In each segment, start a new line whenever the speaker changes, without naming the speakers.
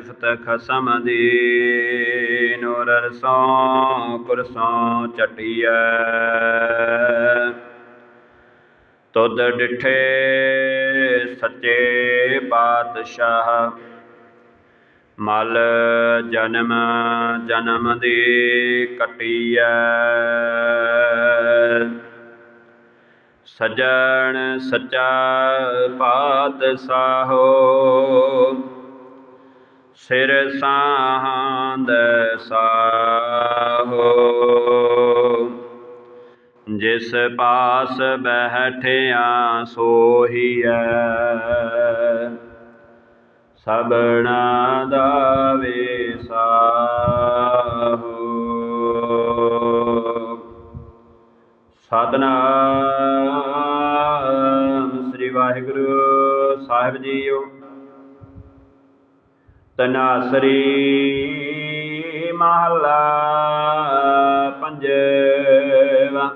ਸਿਫਤ ਖਸਮ ਦੀ ਨੂਰ ਰਸੋਂ ਕੁਰਸੋਂ ਚਟਿਐ। ਤੁਧ ਡਿਠੇ ਸੱਚੇ ਪਾਤਸ਼ਾਹ, ਮਲ ਜਨਮ ਜਨਮ ਦੀ ਕਟਿਐ। ਸਜਣ ਸੱਚਾ ਪਾਤਸ਼ਾਹੋ ਸਿਰ ਸਾਹੰਦ ਸਾਹੋ। ਜਿਸ ਪਾਸ ਬਹਿਠਿਆ ਸੋਹੀਐ। ਸਬਣਾ ਦਾ ਵੇਸਾਹੋ ਸਤਨਾਮ ਸ੍ਰੀ ਵਾਹਿਗੁਰੂ ਸਾਹਿਬ ਜੀਓ। ਤਨਾਸਰੀ ਮਹਲਾ ਪੰਜਵਾ।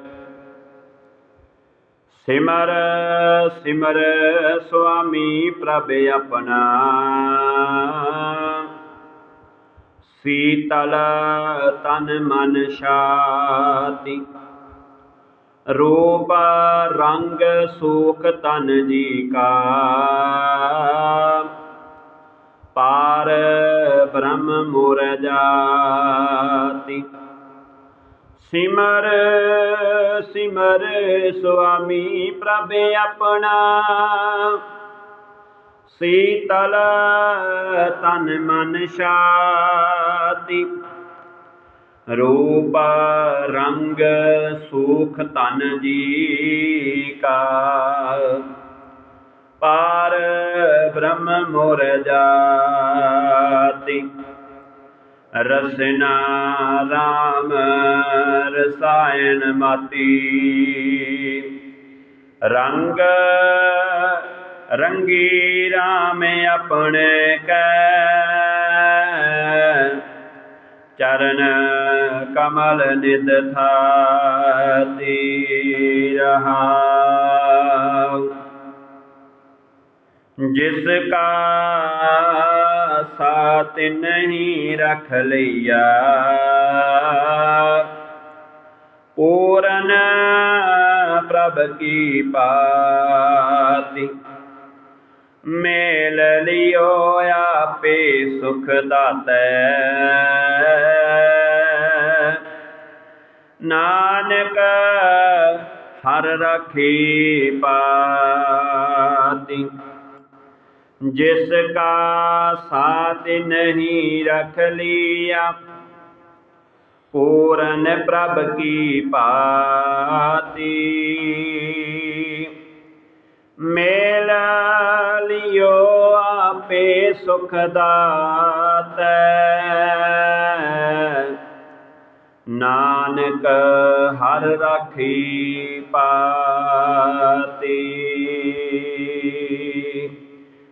ਸਿਮਰ ਸਿਮਰ ਸੁਆਮੀ ਪ੍ਰਭ ਆਪਣਾ। ਸੀਤਲ ਤਨ ਮਨ ਸ਼ਾਤੀ ਰੂਪ ਰੰਗ ਸੂਖ ਤਨ ਜੀ ਕਾ। ਪਾਰ ਬ੍ਰਹਮ ਮੋਰ ਜਾਤੀ। ਸਿਮਰ ਸਿਮਰ ਸੁਆਮੀ ਪ੍ਰਭ ਆਪਣਾ। ਸੀਤਲ ਤਨ ਮਨ ਸ਼ਾਤੀ ਰੂਪ, ਰੰਗ, ਸੁਖ ਤਨ ਜੀ ਕਾ। ਪਾਰ ਬ੍ਰਹਮ ਮੋਰ ਜਾਤੀ। ਰਸਨਾ ਰਾਮ ਰਸਾਇਣ ਮਾਤੀ। ਰੰਗ ਰੰਗੀ ਰਾਮ ਆਪਣੇ ਕੈ। ਚਰਨ ਕਮਲ ਨਿਦ ਥਾਤੀ ਰਹਾਉ ਜਿਸ ਕਾ ਸਾਥ ਨਹੀਂ ਰਖ ਲਈਆ। ਪੂਰਨ ਪ੍ਰਭ ਕੀ ਪਾਤੀ ਮੇਲ ਲਿਓ ਆਪੇ ਸੁਖ ਦਾਤੈ। ਨਾਨਕ ਹਰ ਰਖੀ ਪਾਤੀ ਜਿਸ ਕਾ ਸਾਥ ਨਹੀਂ ਰਖ ਲਿਆ, ਪੂਰਨ ਪ੍ਰਭ ਕੀ ਪਾਤੀ ਮੇਲ ਲਿਓ ਆਪੇ ਸੁਖ ਦਾਤੈ। ਨਾਨਕ ਹਰ ਰਾਖੀ ਪਾਤੀ।